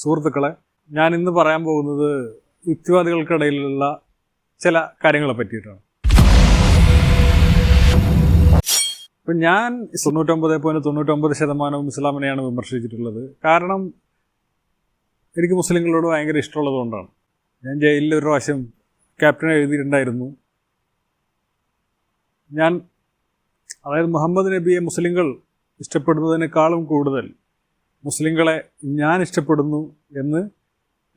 സുഹൃത്തുക്കളെ ഞാൻ ഇന്ന് പറയാൻ പോകുന്നത് യുക്തിവാദികൾക്കിടയിലുള്ള ചില കാര്യങ്ങളെ പറ്റിയിട്ടാണ്. ഇപ്പം ഞാൻ തൊണ്ണൂറ്റൊമ്പത് പോയിന്റ് തൊണ്ണൂറ്റൊമ്പത് ശതമാനവും ഇസ്ലാമിനെയാണ് വിമർശിച്ചിട്ടുള്ളത്. കാരണം എനിക്ക് മുസ്ലിങ്ങളോട് ഭയങ്കര ഇഷ്ടമുള്ളതുകൊണ്ടാണ് ഞാൻ ജയിലിൽ ഒരു പ്രാവശ്യം ക്യാപ്റ്റൻ എഴുതിയിട്ടുണ്ടായിരുന്നു. ഞാൻ അതായത് മുഹമ്മദ് നബിയെ മുസ്ലിങ്ങൾ ഇഷ്ടപ്പെടുന്നതിനേക്കാളും കൂടുതൽ മുസ്ലിങ്ങളെ ഞാൻ ഇഷ്ടപ്പെടുന്നു എന്ന്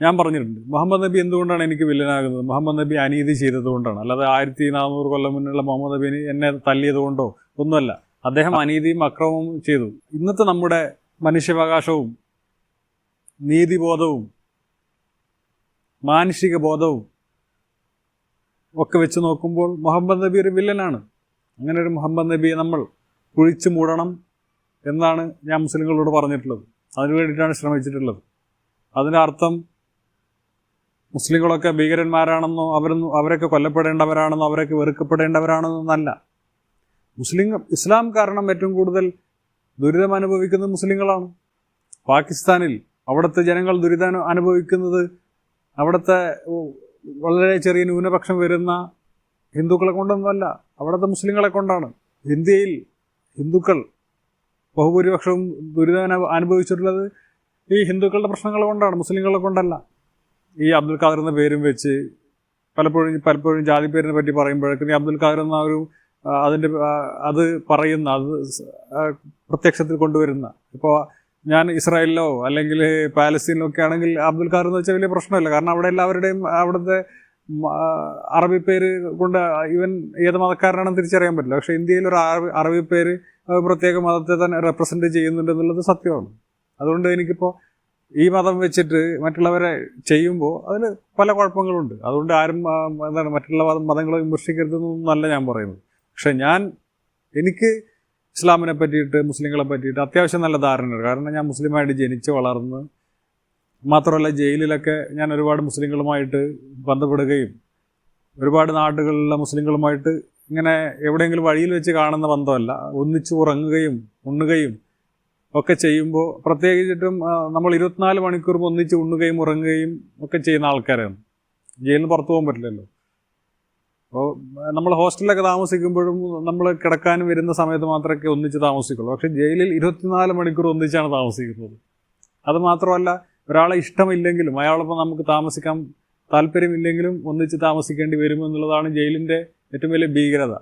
ഞാൻ പറഞ്ഞിട്ടുണ്ട്. മുഹമ്മദ് നബി എന്തുകൊണ്ടാണ് എനിക്ക് വില്ലനാകുന്നത്? മുഹമ്മദ് നബി അനീതി ചെയ്തതുകൊണ്ടാണ്. അല്ലാതെ ആയിരത്തി നാനൂറ് കൊല്ലം മുന്നുള്ള മുഹമ്മദ് നബി എന്നെ തല്ലിയതുകൊണ്ടോ? ഒന്നുമല്ല. അദ്ദേഹം അനീതിയും അക്രമവും ചെയ്തു. ഇന്നത്തെ നമ്മുടെ മനുഷ്യാവകാശവും നീതിബോധവും മാനുഷിക ബോധവും ഒക്കെ വെച്ച് നോക്കുമ്പോൾ മുഹമ്മദ് നബി ഒരു വില്ലനാണ്. അങ്ങനെ ഒരു മുഹമ്മദ് നബിയെ നമ്മൾ കുഴിച്ചു മൂടണം. എന്നാണ് ഞാൻ മുസ്ലിങ്ങളോട് പറഞ്ഞിട്ടുള്ളത്. അതിനു വേണ്ടിയിട്ടാണ് ശ്രമിച്ചിട്ടുള്ളത്. അതിന്റെ അർത്ഥം മുസ്ലിങ്ങളൊക്കെ ഭീകരന്മാരാണെന്നോ അവരൊന്നും അവരൊക്കെ കൊല്ലപ്പെടേണ്ടവരാണെന്നോ അവരൊക്കെ വെറുക്കപ്പെടേണ്ടവരാണെന്നല്ല മുസ്ലിം ഇസ്ലാം കാരണം ഏറ്റവും കൂടുതൽ ദുരിതം അനുഭവിക്കുന്നത് മുസ്ലിങ്ങളാണ്. പാകിസ്ഥാനിൽ അവിടുത്തെ ജനങ്ങൾ ദുരിതം അനുഭവിക്കുന്നത് അവിടുത്തെ വളരെ ചെറിയ ന്യൂനപക്ഷം വരുന്ന ഹിന്ദുക്കളെ കൊണ്ടൊന്നുമല്ല അവിടുത്തെ മുസ്ലിങ്ങളെ കൊണ്ടാണ്. ഇന്ത്യയിൽ ഹിന്ദുക്കൾ ബഹുഭൂരിപക്ഷവും ദുരിതം അനു- അനുഭവിച്ചിട്ടുള്ളത് ഈ ഹിന്ദുക്കളുടെ പ്രശ്നങ്ങൾ കൊണ്ടാണ് മുസ്ലിങ്ങളെ കൊണ്ടല്ല. ഈ അബ്ദുൽ ഖാദർ എന്ന പേരും വെച്ച് പലപ്പോഴും പലപ്പോഴും ജാതി പേരിനെ പറ്റി പറയുമ്പോഴേക്കും ഈ അബ്ദുൽ ഖാദർ എന്ന ഒരു അതിന്റെ അത് പറയുന്ന അത് പ്രത്യക്ഷത്തിൽ കൊണ്ടുവരുന്ന. ഇപ്പോൾ ഞാൻ ഇസ്രായേലിലോ അല്ലെങ്കിൽ പാലസ്തീനിലോ ഒക്കെ ആണെങ്കിൽ അബ്ദുൽ ഖാദർ എന്ന് വെച്ചാൽ വലിയ പ്രശ്നമല്ല. കാരണം അവിടെ എല്ലാവരുടെയും അവിടുത്തെ അറബി പേര് കൊണ്ട് ഇവൻ ഏത് മതക്കാരനാണെന്ന് തിരിച്ചറിയാൻ പറ്റില്ല. പക്ഷേ ഇന്ത്യയിൽ ഒരു അറബി അറബി പേര് പ്രത്യേക മതത്തെ തന്നെ റെപ്രസെന്റ് ചെയ്യുന്നുണ്ട് എന്നുള്ളത് സത്യമാണ്. അതുകൊണ്ട് എനിക്കിപ്പോൾ ഈ മതം വെച്ചിട്ട് മറ്റുള്ളവരെ ചെയ്യുമ്പോൾ അതിൽ പല കുഴപ്പങ്ങളുണ്ട്. അതുകൊണ്ട് ആരും എന്താണ് മറ്റുള്ള മതം മതങ്ങളെ വിമർശിക്കരുതെന്നൊന്നല്ല ഞാൻ പറയുന്നത്. പക്ഷേ ഞാൻ എനിക്ക് ഇസ്ലാമിനെ പറ്റിയിട്ട് മുസ്ലിങ്ങളെ പറ്റിയിട്ട് അത്യാവശ്യം നല്ല ധാരണയുണ്ട്. കാരണം ഞാൻ മുസ്ലിമായിട്ട് ജനിച്ച് വളർന്ന് മാത്രമല്ല ജയിലിലൊക്കെ ഞാൻ ഒരുപാട് മുസ്ലിങ്ങളുമായിട്ട് ബന്ധപ്പെടുകയും ഒരുപാട് നാടുകളിലെ മുസ്ലിങ്ങളുമായിട്ട് ഇങ്ങനെ എവിടെയെങ്കിലും വഴിയിൽ വെച്ച് കാണുന്ന ബന്ധമല്ല. ഒന്നിച്ച് ഉറങ്ങുകയും ഉണ്ണുകയും ഒക്കെ ചെയ്യുമ്പോൾ പ്രത്യേകിച്ചിട്ടും നമ്മൾ ഇരുപത്തിനാല് മണിക്കൂറും ഒന്നിച്ച് ഉണ്ണുകയും ഉറങ്ങുകയും ഒക്കെ ചെയ്യുന്ന ആൾക്കാരാണ്. ജയിലിൽ നിന്ന് പുറത്തു പോകാൻ പറ്റില്ലല്ലോ. അപ്പോൾ നമ്മൾ ഹോസ്റ്റലിലൊക്കെ താമസിക്കുമ്പോഴും നമ്മൾ കിടക്കാനും വരുന്ന സമയത്ത് മാത്രമേ ഒന്നിച്ച് താമസിക്കുള്ളൂ. പക്ഷേ ജയിലിൽ ഇരുപത്തിനാല് മണിക്കൂർ ഒന്നിച്ചാണ് താമസിക്കുന്നത്. അത് മാത്രമല്ല ഒരാളെ ഇഷ്ടമില്ലെങ്കിലും അയാളൊപ്പം നമുക്ക് താമസിക്കാൻ താല്പര്യമില്ലെങ്കിലും ഒന്നിച്ച് താമസിക്കേണ്ടി വരുമെന്നുള്ളതാണ് ജയിലിന്റെ ഏറ്റവും വലിയ ഭീകരത.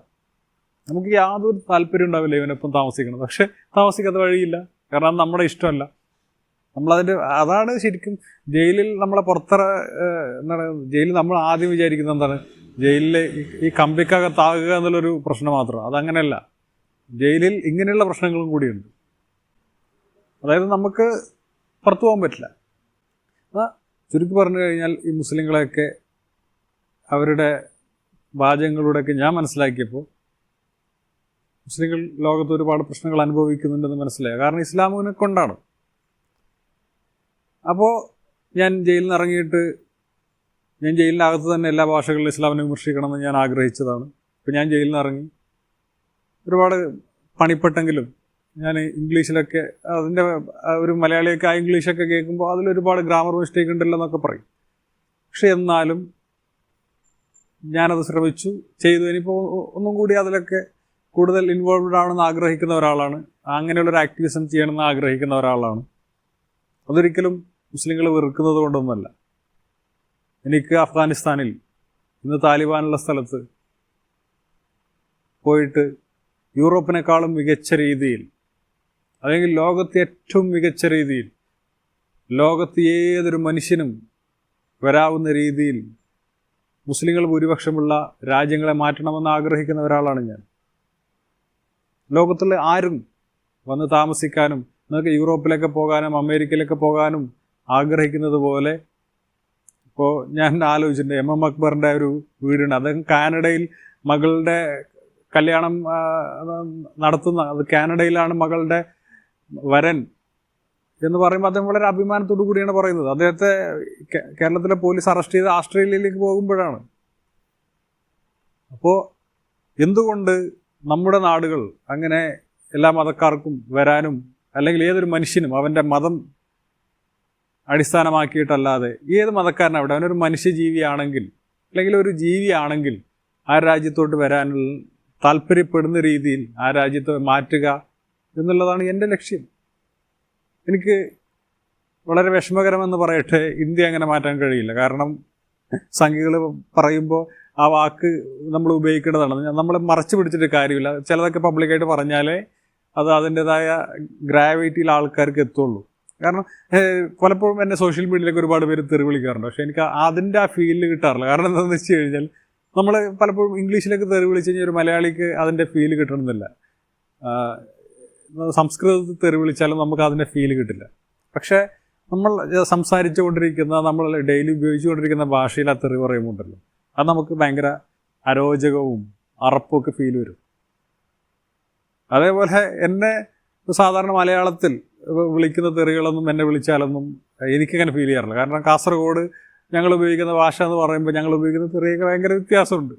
നമുക്ക് യാതൊരു താല്പര്യം ഉണ്ടാവില്ല ഇവനൊപ്പം താമസിക്കണം. പക്ഷെ താമസിക്കാത്ത വഴിയില്ല. കാരണം അത് നമ്മുടെ ഇഷ്ടമല്ല. നമ്മളതിന്റെ അതാണ് ശരിക്കും ജയിലിൽ നമ്മളെ പുറത്തറ എന്താണ് ജയിലിൽ നമ്മൾ ആദ്യം വിചാരിക്കുന്നത് എന്താണ്? ജയിലിലെ ഈ കമ്പിക്കകത്താകുക എന്നുള്ളൊരു പ്രശ്നം മാത്രം. അതങ്ങനെയല്ല. ജയിലിൽ ഇങ്ങനെയുള്ള പ്രശ്നങ്ങളും കൂടിയുണ്ട്. അതായത് നമുക്ക് പുറത്തു പോകാൻ പറ്റില്ല. ആ ചുരുക്കി പറഞ്ഞു കഴിഞ്ഞാൽ ഈ മുസ്ലിങ്ങളെയൊക്കെ അവരുടെ വാചകങ്ങളിലൂടെയൊക്കെ ഞാൻ മനസ്സിലാക്കിയപ്പോൾ മുസ്ലിങ്ങൾ ലോകത്ത് ഒരുപാട് പ്രശ്നങ്ങൾ അനുഭവിക്കുന്നുണ്ടെന്ന് മനസ്സിലായി. കാരണം ഇസ്ലാമിനെ കൊണ്ടാണ്. അപ്പോൾ ഞാൻ ജയിലിൽ നിന്ന് ഇറങ്ങിയിട്ട് ഞാൻ ജയിലിനകത്ത് തന്നെ എല്ലാ ഭാഷകളിലും ഇസ്ലാമിനെ വിമർശിക്കണമെന്ന് ഞാൻ ആഗ്രഹിച്ചതാണ്. അപ്പോൾ ഞാൻ ജയിലിൽ നിന്ന് ഇറങ്ങി ഒരുപാട് പണിപ്പെട്ടെങ്കിലും ഞാൻ ഇംഗ്ലീഷിലൊക്കെ അതിന്റെ ഒരു മലയാളിയൊക്കെ ആ ഇംഗ്ലീഷൊക്കെ കേൾക്കുമ്പോൾ അതിലൊരുപാട് ഗ്രാമർ മിസ്റ്റേക്ക് ഉണ്ടല്ലോ എന്നൊക്കെ പറയും. പക്ഷെ എന്നാലും ഞാനത് ശ്രമിച്ചു ചെയ്തു. ഇനിയിപ്പോൾ ഒന്നും കൂടി അതിലൊക്കെ കൂടുതൽ ഇൻവോൾവ്ഡ് ആണെന്ന് ആഗ്രഹിക്കുന്ന ഒരാളാണ്. അങ്ങനെയുള്ളൊരു ആക്ടിവിസം ചെയ്യണമെന്ന് ആഗ്രഹിക്കുന്ന ഒരാളാണ്. അതൊരിക്കലും മുസ്ലിങ്ങൾ വെറുക്കുന്നത് കൊണ്ടൊന്നുമല്ല. എനിക്ക് അഫ്ഗാനിസ്ഥാനിൽ ഇന്ന് താലിബാനുള്ള സ്ഥലത്ത് പോയിട്ട് യൂറോപ്പിനേക്കാളും മികച്ച രീതിയിൽ അല്ലെങ്കിൽ ലോകത്തെ ഏറ്റവും മികച്ച രീതിയിൽ ലോകത്ത് ഏതൊരു മനുഷ്യനും വരാവുന്ന രീതിയിൽ മുസ്ലിങ്ങൾ ഭൂരിപക്ഷമുള്ള രാജ്യങ്ങളെ മാറ്റണമെന്ന് ആഗ്രഹിക്കുന്ന ഒരാളാണ് ഞാൻ. ലോകത്തുള്ള ആരും വന്ന് താമസിക്കാനും നിങ്ങൾക്ക് യൂറോപ്പിലൊക്കെ പോകാനും അമേരിക്കയിലൊക്കെ പോകാനും ആഗ്രഹിക്കുന്നത് പോലെ ഇപ്പോൾ ഞാൻ ആലോചിച്ചിട്ടുണ്ട് എം എം അക്ബറിന്റെ ഒരു വീടുണ്ട് അദ്ദേഹം കാനഡയിൽ മകളുടെ കല്യാണം നടത്തുന്ന അത് കാനഡയിലാണ് മകളുടെ വരൻ എന്ന് പറയുമ്പോൾ അദ്ദേഹം വളരെ അഭിമാനത്തോടു കൂടിയാണ് പറയുന്നത്. അദ്ദേഹത്തെ കേരളത്തിലെ പോലീസ് അറസ്റ്റ് ചെയ്ത് ആസ്ട്രേലിയയിലേക്ക് പോകുമ്പോഴാണ്. അപ്പോൾ എന്തുകൊണ്ട് നമ്മുടെ നാടുകൾ അങ്ങനെ എല്ലാ മതക്കാർക്കും വരാനും അല്ലെങ്കിൽ ഏതൊരു മനുഷ്യനും അവന്റെ മതം അടിസ്ഥാനമാക്കിയിട്ടല്ലാതെ ഏത് മതക്കാരനവിടെ അവനൊരു മനുഷ്യജീവിയാണെങ്കിൽ അല്ലെങ്കിൽ ഒരു ജീവിയാണെങ്കിൽ ആ രാജ്യത്തോട്ട് വരാനുള്ള താല്പര്യപ്പെടുന്ന രീതിയിൽ ആ രാജ്യത്തെ മാറ്റുക എന്നുള്ളതാണ് എന്റെ ലക്ഷ്യം. എനിക്ക് വളരെ വിഷമകരമെന്ന് പറയട്ടെ ഇന്ത്യ അങ്ങനെ മാറ്റാൻ കഴിയില്ല. കാരണം സംഖ്യകൾ പറയുമ്പോൾ ആ വാക്ക് നമ്മൾ ഉപയോഗിക്കേണ്ടതാണ്. നമ്മൾ മറച്ചു പിടിച്ചിട്ട് കാര്യമില്ല. ചിലതൊക്കെ പബ്ലിക്കായിട്ട് പറഞ്ഞാലേ അത് അതിന്റെതായ ഗ്രാവിറ്റിയിൽ ആൾക്കാർക്ക് എത്തുള്ളൂ. കാരണം പലപ്പോഴും എന്നെ സോഷ്യൽ മീഡിയയിലേക്ക് ഒരുപാട് പേര് തെറി വിളിക്കാറുണ്ട്. പക്ഷേ എനിക്ക് അതിന്റെ ആ ഫീലിൽ കിട്ടാറില്ല. കാരണം എന്താണെന്ന് വെച്ച് കഴിഞ്ഞാൽ നമ്മൾ പലപ്പോഴും ഇംഗ്ലീഷിലേക്ക് തെറി വിളിച്ച് കഴിഞ്ഞാൽ ഒരു മലയാളിക്ക് അതിന്റെ ഫീൽ കിട്ടണമെന്നില്ല. സംസ്കൃതത്തിൽ തെറി വിളിച്ചാലും നമുക്ക് അതിന്റെ ഫീൽ കിട്ടില്ല. പക്ഷേ നമ്മൾ സംസാരിച്ചു കൊണ്ടിരിക്കുന്ന നമ്മൾ ഡെയിലി ഉപയോഗിച്ചുകൊണ്ടിരിക്കുന്ന ഭാഷയിൽ ആ തെറി പറയുമ്പോണ്ടല്ലോ അത് നമുക്ക് ഭയങ്കര അരോചകവും അറപ്പൊക്കെ ഫീൽ വരും. അതേപോലെ എന്നെ സാധാരണ മലയാളത്തിൽ വിളിക്കുന്ന തെറികളൊന്നും എന്നെ വിളിച്ചാലൊന്നും എനിക്കങ്ങനെ ഫീൽ ചെയ്യാറില്ല. കാരണം കാസർഗോഡ് ഞങ്ങൾ ഉപയോഗിക്കുന്ന ഭാഷ എന്ന് പറയുമ്പോൾ ഞങ്ങൾ ഉപയോഗിക്കുന്ന തെറിയൊക്കെ ഭയങ്കര വ്യത്യാസമുണ്ട്.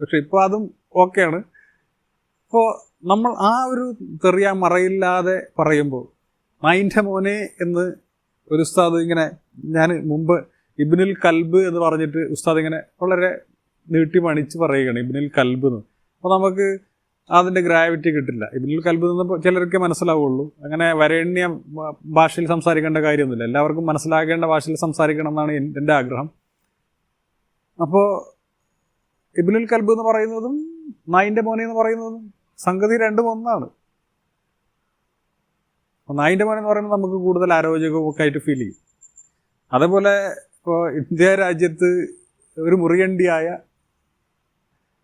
പക്ഷെ ഇപ്പോൾ അതും ഓക്കെയാണ് അപ്പോൾ നമ്മൾ ആ ഒരു തെറിയ മറയില്ലാതെ പറയുമ്പോൾ മൈൻഡ് മോനെ എന്ന് ഒരു ഉസ്താദ് ഇങ്ങനെ ഞാൻ മുമ്പ് ഇബിനുൽ കൽബ് എന്ന് പറഞ്ഞിട്ട് ഉസ്താദ് ഇങ്ങനെ വളരെ നീട്ടി മണിച്ച് പറയുകയാണ് ഇബിനുൽ കൽബ് എന്ന്. അപ്പോൾ നമുക്ക് അതിന്റെ ഗ്രാവിറ്റി കിട്ടില്ല. ഇബിനുൽ കൽബ് എന്ന് ചിലർക്ക് മനസ്സിലാവുള്ളൂ. അങ്ങനെ വരേണ്യ ഭാഷയിൽ സംസാരിക്കേണ്ട കാര്യമൊന്നുമില്ല. എല്ലാവർക്കും മനസ്സിലാകേണ്ട ഭാഷയിൽ സംസാരിക്കണം എന്നാണ് എൻ- എന്റെ ആഗ്രഹം. അപ്പോൾ ഇബിനുൽ കൽബ് എന്ന് പറയുന്നതും നായിന്റെ മോനെ എന്ന് പറയുന്നതും സംഗതി രണ്ടും ഒന്നാണ്. നായിന്റെ മോനെ എന്ന് പറയുമ്പോൾ നമുക്ക് കൂടുതൽ ആരോചകമൊക്കെ ആയിട്ട് ഫീൽ ചെയ്യും. അതേപോലെ ഇപ്പോൾ ഇന്ത്യ രാജ്യത്ത് ഒരു മുറിയണ്ടിയായ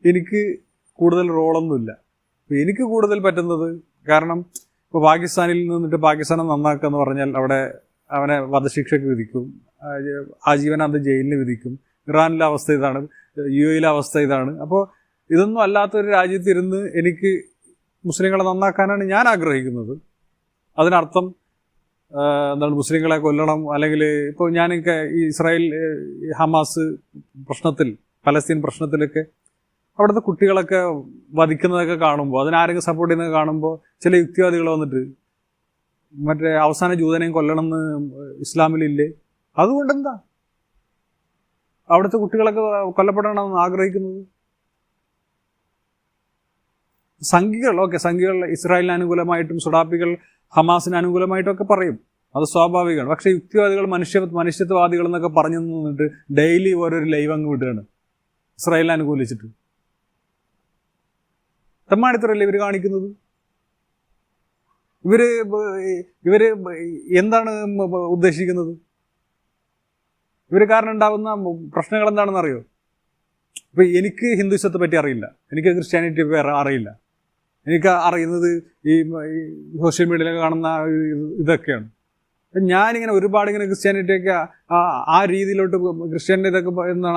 എനിക്ക് കൂടുതൽ റോളൊന്നുമില്ല. എനിക്ക് കൂടുതൽ പറ്റുന്നത് കാരണം ഇപ്പോൾ പാകിസ്ഥാനിൽ നിന്നിട്ട് പാകിസ്ഥാനെ നന്നാക്കുക എന്ന് പറഞ്ഞാൽ അവിടെ അവനെ വധശിക്ഷയ്ക്ക് വിധിക്കും ആജീവനാന്ത ജയിലിന് വിധിക്കും. ഇറാനിലെ അവസ്ഥ ഇതാണ് യു എയിലെ അവസ്ഥ ഇതാണ്. അപ്പോൾ ഇതൊന്നും അല്ലാത്തൊരു രാജ്യത്തിരുന്ന് എനിക്ക് മുസ്ലിങ്ങളെ നന്നാക്കാനാണ് ഞാൻ ആഗ്രഹിക്കുന്നത്. അതിനർത്ഥം എന്താണ് മുസ്ലിങ്ങളെ കൊല്ലണം അല്ലെങ്കിൽ ഇപ്പോൾ ഞാനൊക്കെ ഈ ഇസ്രായേൽ ഹമാസ് പ്രശ്നത്തിൽ പലസ്തീൻ പ്രശ്നത്തിലൊക്കെ അവിടുത്തെ കുട്ടികളൊക്കെ വധിക്കുന്നതൊക്കെ കാണുമ്പോൾ അതിനാരെങ്കിലും സപ്പോർട്ട് ചെയ്യുന്നത് കാണുമ്പോൾ ചില യുക്തിവാദികൾ വന്നിട്ട് മറ്റേ അവസാന ജൂതനെയും കൊല്ലണം എന്ന് ഇസ്ലാമിലില്ലേ? അതുകൊണ്ട് എന്താ അവിടുത്തെ കുട്ടികളൊക്കെ കൊല്ലപ്പെടണമെന്ന് ആഗ്രഹിക്കുന്നത്. സംഘികൾ ഓക്കെ സംഘികൾ ഇസ്രായേലിന് അനുകൂലമായിട്ടും സുഡാപ്പികൾ ഹമാസിന് അനുകൂലമായിട്ടും ഒക്കെ പറയും. അത് സ്വാഭാവികമാണ്. പക്ഷേ യുക്തിവാദികൾ മനുഷ്യ മനുഷ്യത്വവാദികൾ എന്നൊക്കെ പറഞ്ഞു നിന്നിട്ട് ഡെയിലി ഓരോരു ലൈവ് അങ്ങ് വിടുകയാണ്. ഇസ്രായേലിനെ അനുകൂലിച്ചിട്ട്. തെമ്മാടിത്തരല്ലേ ഇവർ കാണിക്കുന്നത്? ഇവർ ഇവർ എന്താണ് ഉദ്ദേശിക്കുന്നത്? ഇവർ കാരണം ഉണ്ടാകുന്ന പ്രശ്നങ്ങൾ എന്താണെന്ന് അറിയോ ഇപ്പൊ എനിക്ക് ഹിന്ദുത്വത്തെ പറ്റി അറിയില്ല. എനിക്ക് ക്രിസ്ത്യാനിറ്റി അറിയില്ല. എനിക്ക് അറിയുന്നത് ഈ സോഷ്യൽ മീഡിയയിലൊക്കെ കാണുന്ന ഇതൊക്കെയാണ്. ഞാനിങ്ങനെ ഒരുപാട് ഇങ്ങനെ ക്രിസ്ത്യാനിറ്റിയൊക്കെ ആ- രീതിയിലോട്ട് ക്രിസ്ത്യാനിറ്റി ഇതൊക്കെ എന്താണ്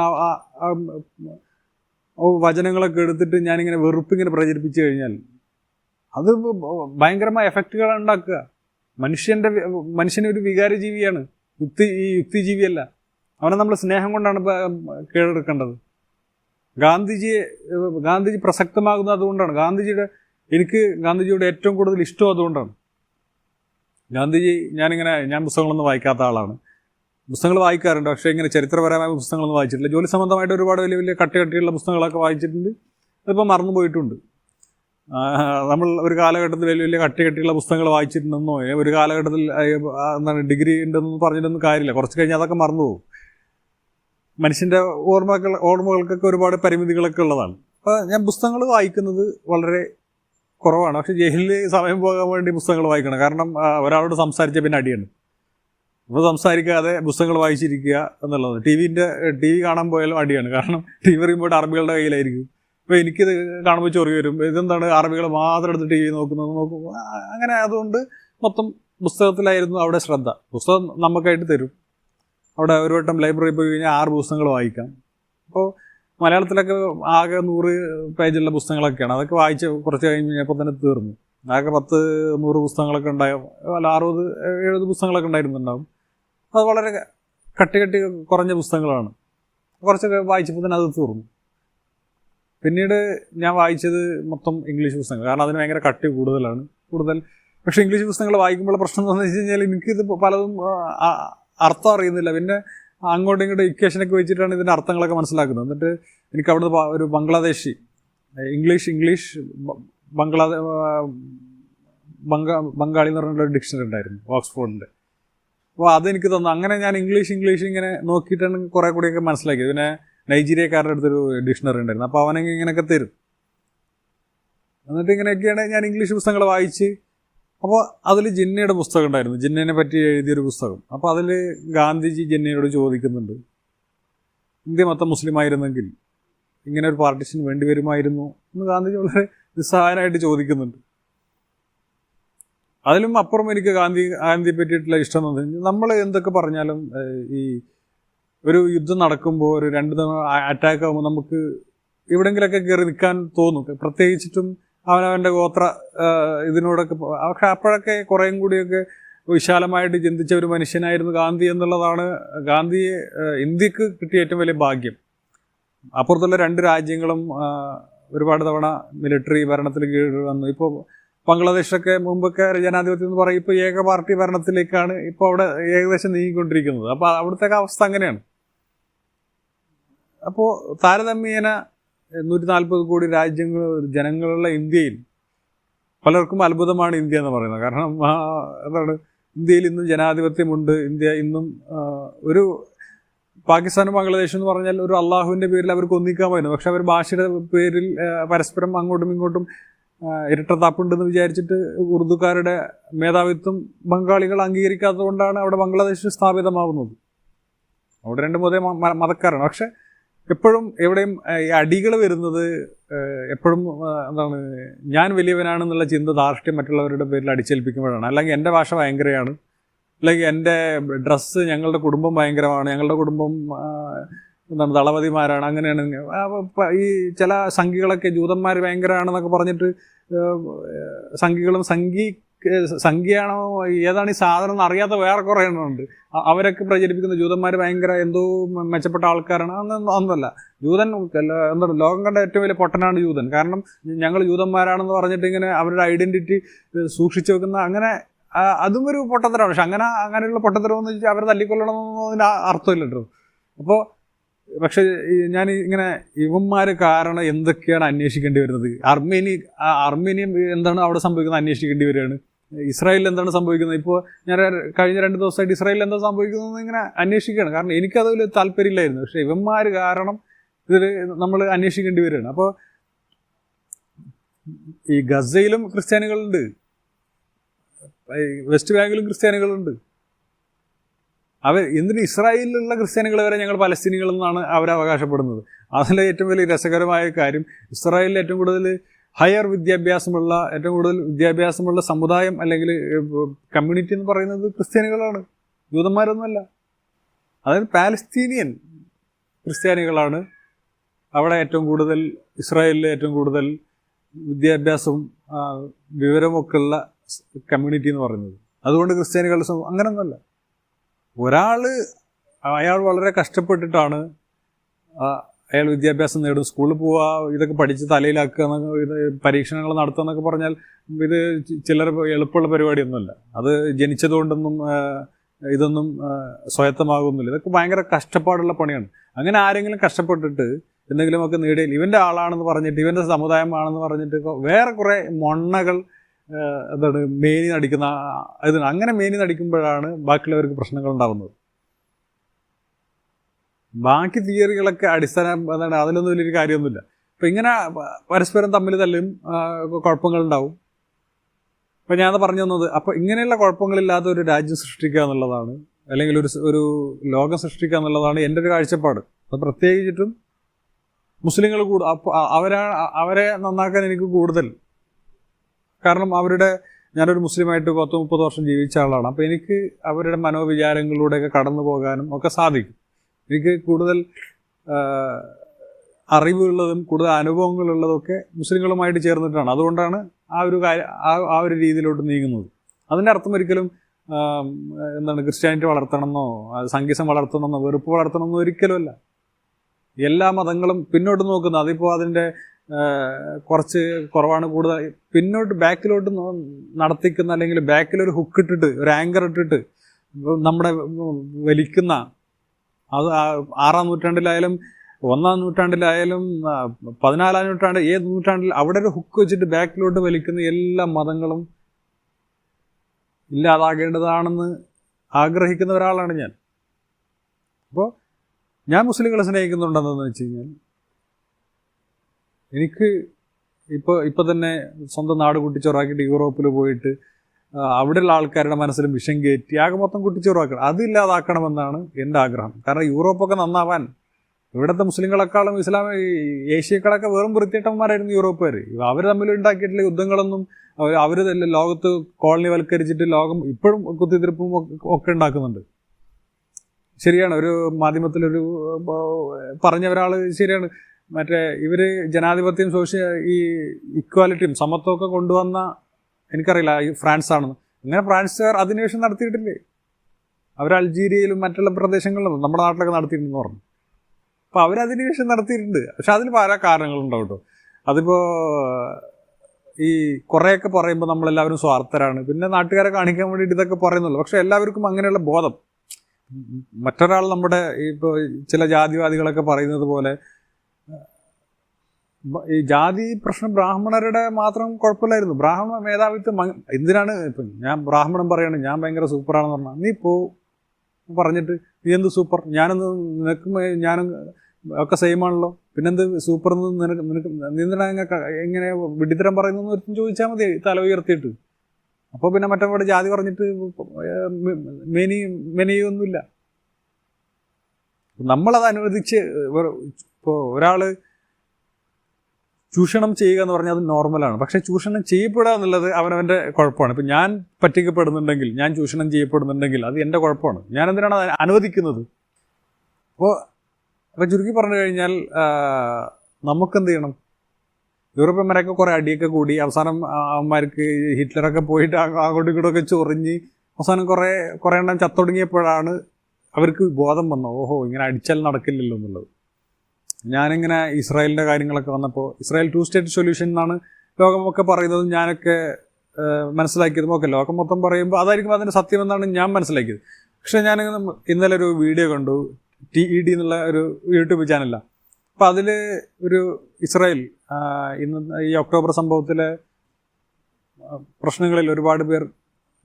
വചനങ്ങളൊക്കെ എടുത്തിട്ട് ഞാനിങ്ങനെ വെറുപ്പിങ്ങനെ പ്രചരിപ്പിച്ചു കഴിഞ്ഞാൽ അത് ഭയങ്കരമായ എഫക്റ്റുകൾ ഉണ്ടാക്കുക. മനുഷ്യന്റെ മനുഷ്യനൊരു വികാര ജീവിയാണ് യുക്തി ഈ യുക്തിജീവിയല്ല. അവനെ നമ്മൾ സ്നേഹം കൊണ്ടാണ് കീഴടക്കേണ്ടത് ഗാന്ധിജിയെ ഗാന്ധിജി പ്രസക്തമാകുന്നത് അതുകൊണ്ടാണ്. ഗാന്ധിജിയുടെ എനിക്ക് ഗാന്ധിജിയോട് ഏറ്റവും കൂടുതൽ ഇഷ്ടം അതുകൊണ്ടാണ്. ഗാന്ധിജി ഞാനിങ്ങനെ ഞാൻ പുസ്തകങ്ങളൊന്നും വായിക്കാത്ത ആളാണ്. പുസ്തകങ്ങൾ വായിക്കാറുണ്ട് പക്ഷേ ഇങ്ങനെ ചരിത്രപരമായ പുസ്തകങ്ങളൊന്നും വായിച്ചിട്ടില്ല. ജോലി സംബന്ധമായിട്ട് ഒരുപാട് വലിയ വലിയ കട്ടി കട്ടിയുള്ള പുസ്തകങ്ങളൊക്കെ വായിച്ചിട്ടുണ്ട്. അതിപ്പോൾ മറന്നു പോയിട്ടുണ്ട്. നമ്മൾ ഒരു കാലഘട്ടത്തിൽ വലിയ വലിയ കട്ടി കട്ടിയുള്ള പുസ്തകങ്ങൾ വായിച്ചിട്ടുണ്ടെന്നോ ഒരു കാലഘട്ടത്തിൽ എന്താണ് ഡിഗ്രി ഉണ്ടെന്നൊന്നും പറഞ്ഞിട്ടൊന്നും കാര്യമില്ല. കുറച്ച് കഴിഞ്ഞാൽ അതൊക്കെ മറന്നു പോകും. മനുഷ്യന്റെ ഓർമ്മകൾ ഓർമ്മകൾക്കൊക്കെ ഒരുപാട് പരിമിതികളൊക്കെ ഉള്ളതാണ്. അപ്പോൾ ഞാൻ പുസ്തകങ്ങൾ വായിക്കുന്നത് വളരെ കുറവാണ്. പക്ഷെ ജയിലിൽ സമയം പോകാൻ വേണ്ടി പുസ്തകങ്ങൾ വായിക്കണം. കാരണം ഒരാളോട് സംസാരിച്ച പിന്നെ അടിയുണ്ട്. അപ്പോൾ സംസാരിക്കാതെ പുസ്തകങ്ങൾ വായിച്ചിരിക്കുക എന്നുള്ളത്. ടി വിന്റെ ടി വി കാണാൻ പോയാലും അടിയാണ്. കാരണം ടി വി റിമോട്ട് അറബികളുടെ കയ്യിലായിരിക്കും. അപ്പോൾ എനിക്കിത് കാണുമ്പോൾ ചൊറി വരും ഇതെന്താണ്? അറബികൾ മാത്രം എടുത്ത് ടി വി നോക്കുന്നത് നോക്കും അങ്ങനെ അതുകൊണ്ട് മൊത്തം പുസ്തകത്തിലായിരുന്നു അവിടെ ശ്രദ്ധ. പുസ്തകം നമുക്കായിട്ട് തരും. അവിടെ ഒരു വട്ടം ലൈബ്രറി പോയി കഴിഞ്ഞാൽ ആറ് പുസ്തകങ്ങൾ വായിക്കാം. അപ്പോൾ മലയാളത്തിലൊക്കെ ആകെ നൂറ് പേജുള്ള പുസ്തകങ്ങളൊക്കെയാണ്. അതൊക്കെ വായിച്ച് കുറച്ച് കഴിഞ്ഞ് കഴിഞ്ഞപ്പോൾ തന്നെ തീർന്നു. ആകെ പത്ത് നൂറ് പുസ്തകങ്ങളൊക്കെ ഉണ്ടായ അല്ല അറുപത് എഴുപത് പുസ്തകങ്ങളൊക്കെ ഉണ്ടായിരുന്നുണ്ടാവും. അത് വളരെ കട്ടി കട്ടി കുറഞ്ഞ പുസ്തകങ്ങളാണ്. കുറച്ചൊക്കെ വായിച്ചപ്പോൾ തന്നെ അത് തീർന്നു. പിന്നീട് ഞാൻ വായിച്ചത് മൊത്തം ഇംഗ്ലീഷ് പുസ്തകങ്ങൾ. കാരണം അതിന് ഭയങ്കര കട്ടി കൂടുതലാണ്. കൂടുതൽ പക്ഷേ ഇംഗ്ലീഷ് പുസ്തകങ്ങൾ വായിക്കുമ്പോൾ പ്രശ്നം എന്താണെന്ന് വെച്ച് കഴിഞ്ഞാൽ എനിക്കിത് പലതും അർത്ഥം അറിയുന്നില്ല. പിന്നെ അങ്ങോട്ടും ഇങ്ങോട്ടും ഇക്വേഷനൊക്കെ വെച്ചിട്ടാണ് ഇതിന്റെ അർത്ഥങ്ങളൊക്കെ മനസ്സിലാക്കുന്നത്. എന്നിട്ട് എനിക്ക് അവിടുന്ന് ഒരു ബംഗ്ലാദേശി ഇംഗ്ലീഷ് ഇംഗ്ലീഷ് ബംഗ്ലാദേ ബംഗാ ബംഗാളി എന്ന് പറഞ്ഞൊരു ഡിക്ഷണറി ഉണ്ടായിരുന്നു ഓക്സ്ഫോർഡിന്റെ അപ്പോൾ അതെനിക്ക് തന്നു. അങ്ങനെ ഞാൻ ഇംഗ്ലീഷ് ഇംഗ്ലീഷ് ഇങ്ങനെ നോക്കിയിട്ടാണ് കുറേ കൂടിയൊക്കെ മനസ്സിലാക്കിയത്. പിന്നെ നൈജീരിയക്കാരുടെ അടുത്തൊരു ഡിക്ഷണറി ഉണ്ടായിരുന്നു. അപ്പോൾ അവനെങ്കിൽ ഇങ്ങനെയൊക്കെ തരും. എന്നിട്ട് ഇങ്ങനെയൊക്കെയാണ് ഞാൻ ഇംഗ്ലീഷ് പുസ്തകങ്ങൾ വായിച്ച് അപ്പോൾ അതിൽ ജിന്നയുടെ പുസ്തകം ഉണ്ടായിരുന്നു. ജിന്നയെ പറ്റി എഴുതിയൊരു പുസ്തകം. അപ്പോൾ അതിൽ ഗാന്ധിജി ജിന്നയോട് ചോദിക്കുന്നുണ്ട്. ഇന്ത്യ മൊത്തം മുസ്ലിം ആയിരുന്നെങ്കിൽ ഇങ്ങനെ ഒരു പാർട്ടിഷൻ വേണ്ടി വരുമായിരുന്നു എന്ന് ഗാന്ധിജി വളരെ നിസ്സഹായനായിട്ട് ചോദിക്കുന്നുണ്ട്. അതിലും അപ്പുറം എനിക്ക് ഗാന്ധി ഗാന്ധിയെ പറ്റിയിട്ടുള്ള ഇഷ്ടം എന്ന് പറഞ്ഞാൽ നമ്മൾ എന്തൊക്കെ പറഞ്ഞാലും ഈ ഒരു യുദ്ധം നടക്കുമ്പോൾ ഒരു രണ്ട് അറ്റാക്ക് ആകുമ്പോൾ നമുക്ക് എവിടെങ്കിലൊക്കെ കയറി നിൽക്കാൻ തോന്നും. പ്രത്യേകിച്ചിട്ടും അവനവന്റെ ഗോത്ര ഇതിനോടൊക്കെ പക്ഷെ അപ്പോഴൊക്കെ കുറേയും കൂടിയൊക്കെ വിശാലമായിട്ട് ചിന്തിച്ച ഒരു മനുഷ്യനായിരുന്നു ഗാന്ധി എന്നുള്ളതാണ് ഗാന്ധി ഇന്ത്യയ്ക്ക് കിട്ടിയ ഏറ്റവും വലിയ ഭാഗ്യം. അപ്പുറത്തുള്ള രണ്ട് രാജ്യങ്ങളും ഒരുപാട് തവണ മിലിറ്ററി ഭരണത്തിൽ കീഴിൽ വന്നു. ഇപ്പോൾ ബംഗ്ലാദേശൊക്കെ മുമ്പൊക്കെ ജനാധിപത്യം എന്ന് പറയും ഇപ്പോൾ ഏക പാർട്ടി ഭരണത്തിലേക്കാണ് ഇപ്പോൾ അവിടെ ഏകദേശം നീങ്ങിക്കൊണ്ടിരിക്കുന്നത്. അപ്പോൾ അവിടുത്തെ അവസ്ഥ അങ്ങനെയാണ്. അപ്പോൾ താരതമ്യേന നൂറ്റി നാൽപ്പത് കോടി രാജ്യങ്ങൾ ജനങ്ങളുള്ള ഇന്ത്യയിൽ പലർക്കും അത്ഭുതമാണ് ഇന്ത്യ എന്ന് പറയുന്നത്. കാരണം എന്താണ് ഇന്ത്യയിൽ ഇന്നും ജനാധിപത്യമുണ്ട്. ഇന്ത്യ ഇന്നും ഒരു പാകിസ്ഥാനും ബംഗ്ലാദേശും എന്ന് പറഞ്ഞാൽ ഒരു അള്ളാഹുവിന്റെ പേരിൽ അവർക്ക് ഒന്നിക്കാൻ പറ്റുന്നു. പക്ഷെ അവർ ഭാഷയുടെ പേരിൽ പരസ്പരം അങ്ങോട്ടും ഇങ്ങോട്ടും ഇരട്ടത്താപ്പുണ്ടെന്ന് വിചാരിച്ചിട്ട് ഉറുദുക്കാരുടെ മേധാവിത്വം ബംഗാളികൾ അംഗീകരിക്കാത്തതുകൊണ്ടാണ് അവിടെ ബംഗ്ലാദേശ് സ്ഥാപിതമാവുന്നത്. അവിടെ രണ്ടു മുതൽ മതക്കാരാണ്. പക്ഷെ എപ്പോഴും എവിടെയും ഈ അടികൾ വരുന്നത് എപ്പോഴും എന്താണ് ഞാൻ വലിയവനാണെന്നുള്ള ചിന്ത ധാർഷ്ട്യം മറ്റുള്ളവരുടെ പേരിൽ അടിച്ചേൽപ്പിക്കുമ്പോഴാണ്. അല്ലെങ്കിൽ എന്റെ ഭാഷ ഭയങ്കരമാണ് അല്ലെങ്കിൽ എന്റെ ഡ്രസ്സ് ഞങ്ങളുടെ കുടുംബം ഭയങ്കരമാണ്. ഞങ്ങളുടെ കുടുംബം എന്താണ് ദളപതിമാരാണ് അങ്ങനെയാണ്. ഈ ചില സംഘികളൊക്കെ ജൂതന്മാർ ഭയങ്കരമാണെന്നൊക്കെ പറഞ്ഞിട്ട് സംഘികളും സംഘി സംഖ്യയാണോ ഏതാണ് ഈ സാധനം എന്ന് അറിയാത്ത വേറെ കുറേ എണ്ണമുണ്ട് അവരൊക്കെ പ്രചരിപ്പിക്കുന്ന ജൂതന്മാർ ഭയങ്കര എന്തോ മെച്ചപ്പെട്ട ആൾക്കാരാണ്. അന്നൊന്നും അന്നല്ല. ജൂതൻ എന്താ ലോകം കണ്ട ഏറ്റവും വലിയ പൊട്ടനാണ് ജൂതൻ. കാരണം ഞങ്ങൾ ജൂതന്മാരാണെന്ന് പറഞ്ഞിട്ട് ഇങ്ങനെ അവരുടെ ഐഡന്റിറ്റി സൂക്ഷിച്ചു വെക്കുന്ന അങ്ങനെ അതും ഒരു പൊട്ടത്തരമാണ്. പക്ഷെ അങ്ങനെ അങ്ങനെയുള്ള പൊട്ടത്തരം എന്ന് വെച്ചാൽ അവരെ തല്ലിക്കൊല്ലണമെന്നൊന്നും അതിന് അർത്ഥമില്ലല്ലോ അപ്പോൾ പക്ഷെ ഞാൻ ഇങ്ങനെ ഇവന്മാർ കാരണം എന്തൊക്കെയാണ് അന്വേഷിക്കേണ്ടി വരുന്നത്? അർമേനി അർമേനിയം എന്താണ് അവിടെ സംഭവിക്കുന്നത്? അന്വേഷിക്കേണ്ടി വരികയാണ്. ഇസ്രായേലിൽ എന്താണ് സംഭവിക്കുന്നത്? ഇപ്പോൾ ഞാൻ കഴിഞ്ഞ രണ്ട് ദിവസമായിട്ട് ഇസ്രായേലിൽ എന്താ സംഭവിക്കുന്നത് ഇങ്ങനെ അന്വേഷിക്കുകയാണ്. കാരണം എനിക്കതിൽ താല്പര്യമില്ലായിരുന്നു. പക്ഷേ ഇവന്മാർ കാരണം ഇതിൽ നമ്മൾ അന്വേഷിക്കേണ്ടി വരികയാണ്. അപ്പോൾ ഈ ഗസയിലും ക്രിസ്ത്യാനികളുണ്ട്. വെസ്റ്റ് ബാങ്കിലും ക്രിസ്ത്യാനികളുണ്ട്. അവർ എന്തിന് ഇസ്രായേലിലുള്ള ക്രിസ്ത്യാനികൾ വരെ ഞങ്ങൾ പലസ്തീനികൾ എന്നാണ് അവർ അവകാശപ്പെടുന്നത്? അതിലെ ഏറ്റവും വലിയ രസകരമായ കാര്യം ഇസ്രായേലിൽ ഏറ്റവും കൂടുതൽ ഹയർ വിദ്യാഭ്യാസമുള്ള ഏറ്റവും കൂടുതൽ വിദ്യാഭ്യാസമുള്ള സമുദായം അല്ലെങ്കിൽ കമ്മ്യൂണിറ്റി എന്ന് പറയുന്നത് ക്രിസ്ത്യാനികളാണ്. ജൂതന്മാരൊന്നുമല്ല. അതായത് പാലസ്തീനിയൻ ക്രിസ്ത്യാനികളാണ് അവിടെ ഏറ്റവും കൂടുതൽ ഇസ്രായേലിലെ ഏറ്റവും കൂടുതൽ വിദ്യാഭ്യാസവും വിവരമൊക്കെയുള്ള കമ്മ്യൂണിറ്റി എന്ന് പറയുന്നത്. അതുകൊണ്ട് ക്രിസ്ത്യാനികളുടെ അങ്ങനെയൊന്നുമല്ല ഒരാൾ അയാൾ വളരെ കഷ്ടപ്പെട്ടിട്ടാണ് അയാൾ വിദ്യാഭ്യാസം നേടും സ്കൂളിൽ പോവുക ഇതൊക്കെ പഠിച്ച് തലയിലാക്കുക ഇത് പരീക്ഷണങ്ങൾ നടത്തുക എന്നൊക്കെ പറഞ്ഞാൽ ഇത് ചിലർ എളുപ്പമുള്ള പരിപാടിയൊന്നുമല്ല. അത് ജനിച്ചതുകൊണ്ടൊന്നും ഇതൊന്നും സ്വയത്തമാകുന്നില്ല. ഇതൊക്കെ ഭയങ്കര കഷ്ടപ്പാടുള്ള പണിയാണ്. അങ്ങനെ ആരെങ്കിലും കഷ്ടപ്പെട്ടിട്ട് എന്തെങ്കിലുമൊക്കെ നേടിയാൽ ഇവന്റെ ആളാണെന്ന് പറഞ്ഞിട്ട് ഇവന്റെ സമുദായമാണെന്ന് പറഞ്ഞിട്ട് വേറെ കുറേ മൊണ്ണകൾ എന്താണ് മേനി നടിക്കുന്ന അത് അങ്ങനെ മേനി നടിക്കുമ്പോഴാണ് ബാക്കിയുള്ളവർക്ക് പ്രശ്നങ്ങൾ ഉണ്ടാകുന്നത് ബാക്കി തിയറികളൊക്കെ അടിസ്ഥാന എന്താണ് അതിലൊന്നും വലിയൊരു കാര്യമൊന്നുമില്ല. അപ്പം ഇങ്ങനെ പരസ്പരം തമ്മിൽ തല്ലും കുഴപ്പങ്ങളുണ്ടാവും അപ്പം ഞാൻ പറഞ്ഞു തന്നത് അപ്പോൾ ഇങ്ങനെയുള്ള കുഴപ്പങ്ങളില്ലാത്ത ഒരു രാജ്യം സൃഷ്ടിക്കുക എന്നുള്ളതാണ് അല്ലെങ്കിൽ ഒരു ഒരു ലോകം സൃഷ്ടിക്കുക എന്നുള്ളതാണ് എന്റെ ഒരു കാഴ്ചപ്പാട്. അത് പ്രത്യേകിച്ചിട്ടും മുസ്ലിങ്ങൾ കൂടു അപ്പോൾ അവരാ അവരെ നന്നാക്കാൻ എനിക്ക് കൂടുതൽ കാരണം അവരുടെ ഞാനൊരു മുസ്ലിമായിട്ട് പത്ത് മുപ്പത് വർഷം ജീവിച്ച ആളാണ്. അപ്പോൾ എനിക്ക് അവരുടെ മനോവിചാരങ്ങളിലൂടെയൊക്കെ കടന്നു പോകാനും ഒക്കെ സാധിക്കും. എനിക്ക് കൂടുതൽ അറിവുള്ളതും കൂടുതൽ അനുഭവങ്ങളുള്ളതും ഒക്കെ മുസ്ലിങ്ങളുമായിട്ട് ചേർന്നിട്ടാണ്. അതുകൊണ്ടാണ് ആ ഒരു കാര്യം ആ ഒരു രീതിയിലോട്ട് നീങ്ങുന്നത്. അതിന്റെ അർത്ഥം ഒരിക്കലും എന്താണ് ക്രിസ്ത്യാനിറ്റി വളർത്തണമെന്നോ സംഗീസം വളർത്തണമെന്നോ വെറുപ്പ് വളർത്തണമെന്നോ ഒരിക്കലുമല്ല എല്ലാ മതങ്ങളും പിന്നോട്ട് നോക്കുന്നത്. അതിപ്പോൾ അതിന്റെ കുറച്ച് കുറവാണ് കൂടുതൽ. പിന്നോട്ട് ബാക്കിലോട്ട് നടത്തിക്കുന്ന അല്ലെങ്കിൽ ബാക്കിലൊരു ഹുക്ക് ഇട്ടിട്ട് ഒരു ആങ്കർ ഇട്ടിട്ട് നമ്മുടെ വലിക്കുന്ന അത് ആറാം നൂറ്റാണ്ടിലായാലും ഒന്നാം നൂറ്റാണ്ടിലായാലും പതിനാലാം നൂറ്റാണ്ട് ഏത് നൂറ്റാണ്ടിൽ അവിടെ ഒരു ഹുക്ക് വെച്ചിട്ട് ബാക്കിലോട്ട് വലിക്കുന്ന എല്ലാ മതങ്ങളും ഇല്ലാതാകേണ്ടതാണെന്ന് ആഗ്രഹിക്കുന്ന ഒരാളാണ് ഞാൻ. അപ്പോൾ ഞാൻ മുസ്ലിങ്ങളെ സ്നേഹിക്കുന്നുണ്ടെന്ന് വെച്ച് കഴിഞ്ഞാൽ എനിക്ക് ഇപ്പോൾ ഇപ്പോൾ തന്നെ സ്വന്തം നാട് കുട്ടിച്ചോറാക്കിയിട്ട് യൂറോപ്പിൽ പോയിട്ട് അവിടെയുള്ള ആൾക്കാരുടെ മനസ്സിലും വിഷം കയറ്റി ആകെ മൊത്തം കുട്ടിച്ചോറാക്കണം. അതില്ലാതാക്കണമെന്നാണ് എന്റെ ആഗ്രഹം. കാരണം യൂറോപ്പൊക്കെ നന്നാവാൻ ഇവിടുത്തെ മുസ്ലിങ്ങളെക്കാളും ഇസ്ലാം ഏഷ്യക്കാളൊക്കെ വെറും വൃത്തിയട്ടന്മാരായിരുന്നു യൂറോപ്പുകാർ അവർ തമ്മിൽ ഉണ്ടാക്കിയിട്ടുള്ള യുദ്ധങ്ങളൊന്നും അവർ ലോകത്ത് കോളനി വൽക്കരിച്ചിട്ട് ലോകം ഇപ്പോഴും കുത്തിത്തിരിപ്പും ഒക്കെ- ഉണ്ടാക്കുന്നുണ്ട്. ശരിയാണ് ഒരു മാധ്യമത്തിലൊരു പറഞ്ഞ ഒരാൾ ശരിയാണ്. മറ്റേ ഇവർ ജനാധിപത്യം സോഷ്യ ഈ ഇക്വാലിറ്റിയും സമത്വമൊക്കെ കൊണ്ടുവന്ന എനിക്കറിയില്ല ഈ ഫ്രാൻസ് ആണെന്ന് അങ്ങനെ ഫ്രാൻസുകാർ അധിനിവേശം നടത്തിയിട്ടില്ലേ? അവർ അൾജീരിയയിലും മറ്റുള്ള പ്രദേശങ്ങളിലും നമ്മുടെ നാട്ടിലൊക്കെ നടത്തിയിട്ടുണ്ടെന്ന് പറഞ്ഞു. അപ്പോൾ അവർ അധിനിവേശം നടത്തിയിട്ടുണ്ട്. പക്ഷെ അതിന് പല കാരണങ്ങളുണ്ടാവും കേട്ടോ. അതിപ്പോൾ ഈ കുറേയൊക്കെ പറയുമ്പോൾ നമ്മളെല്ലാവരും സ്വാർത്ഥരാണ്. പിന്നെ നാട്ടുകാരെ കാണിക്കാൻ വേണ്ടിയിട്ട് ഇതൊക്കെ പറയുന്നുള്ളൂ. പക്ഷേ എല്ലാവർക്കും അങ്ങനെയുള്ള ബോധം. മറ്റൊരാൾ നമ്മുടെ ഇപ്പോൾ ചില ജാതിവാദികളൊക്കെ പറയുന്നത് പോലെ ഈ ജാതി പ്രശ്നം ബ്രാഹ്മണരുടെ മാത്രം കുഴപ്പമില്ലായിരുന്നു. ബ്രാഹ്മണ മേധാവിത്വം എന്തിനാണ് ഇപ്പം ഞാൻ ബ്രാഹ്മണൻ പറയാണ് ഞാൻ ഭയങ്കര സൂപ്പറാണെന്ന് പറഞ്ഞാൽ നീ പോ. പറഞ്ഞിട്ട് നീ എന്ത് സൂപ്പർ? ഞാനൊന്ന് നിനക്കും ഞാനും ഒക്കെ സെയിം ആണല്ലോ. പിന്നെന്ത് സൂപ്പർ എന്ന് നിനക്ക് നിനക്ക് നീ എന്തിനാ ഇങ്ങനെ ക- എങ്ങനെ വിഡിത്തരം പറയുന്നു ഒരുത്തും ചോദിച്ചാൽ മതി തല ഉയർത്തിയിട്ട്. അപ്പോൾ പിന്നെ മറ്റവരുടെ ജാതി പറഞ്ഞിട്ട് മെനി മെനിയൊന്നുമില്ല. നമ്മളത് അനുവദിച്ച് ഇപ്പോൾ ഒരാൾ ചൂഷണം ചെയ്യുക എന്ന് പറഞ്ഞാൽ അത് നോർമലാണ് പക്ഷേ ചൂഷണം ചെയ്യപ്പെടുക എന്നുള്ളത് അവനവന്റെ കുഴപ്പമാണ്. ഇപ്പം ഞാൻ പറ്റിക്കപ്പെടുന്നുണ്ടെങ്കിൽ ഞാൻ ചൂഷണം ചെയ്യപ്പെടുന്നുണ്ടെങ്കിൽ അത് എന്റെ കുഴപ്പമാണ്. ഞാൻ എന്തിനാണ് അത് അനുവദിക്കുന്നത്? അപ്പോൾ അപ്പോൾ ചുരുക്കി പറഞ്ഞു കഴിഞ്ഞാൽ നമുക്ക് നമുക്കെന്ത് ചെയ്യണം? യൂറോപ്യന്മാരൊക്കെ കുറേ അടിയൊക്കെ കൂടി അവസാനം അവന്മാർക്ക് ഹിറ്റ്ലറൊക്കെ പോയിട്ട് അങ്ങോട്ടും ഇങ്ങോട്ടൊക്കെ ചൊറിഞ്ഞ് അവസാനം കുറേ കുറേ എണ്ണം ചത്തൊടുങ്ങിയപ്പോഴാണ് അവർക്ക് ബോധം വന്നത്. ഓഹോ ഇങ്ങനെ അടിച്ചാൽ നടക്കില്ലല്ലോ എന്നുള്ളത്. ഞാനിങ്ങനെ ഇസ്രായേലിന്റെ കാര്യങ്ങളൊക്കെ വന്നപ്പോൾ ഇസ്രായേൽ ടു സ്റ്റേറ്റ് സൊല്യൂഷൻ എന്നാണ് ലോകമൊക്കെ പറയുന്നത് ഞാനൊക്കെ മനസ്സിലാക്കിയതും ഒക്കെ ലോകം മൊത്തം പറയുമ്പോൾ അതായിരിക്കും അതിന്റെ സത്യമെന്നാണ് ഞാൻ മനസ്സിലാക്കിയത്. പക്ഷേ ഞാൻ ഇന്നലെ ഒരു വീഡിയോ കണ്ടു ടി ഇ ഡി എന്നുള്ള ഒരു യൂട്യൂബ് ചാനലാണ് അപ്പോൾ അതിൽ ഒരു ഇസ്രായേൽ ഇന്ന് ഈ ഒക്ടോബർ സംഭവത്തിലെ പ്രശ്നങ്ങളിൽ ഒരുപാട് പേർ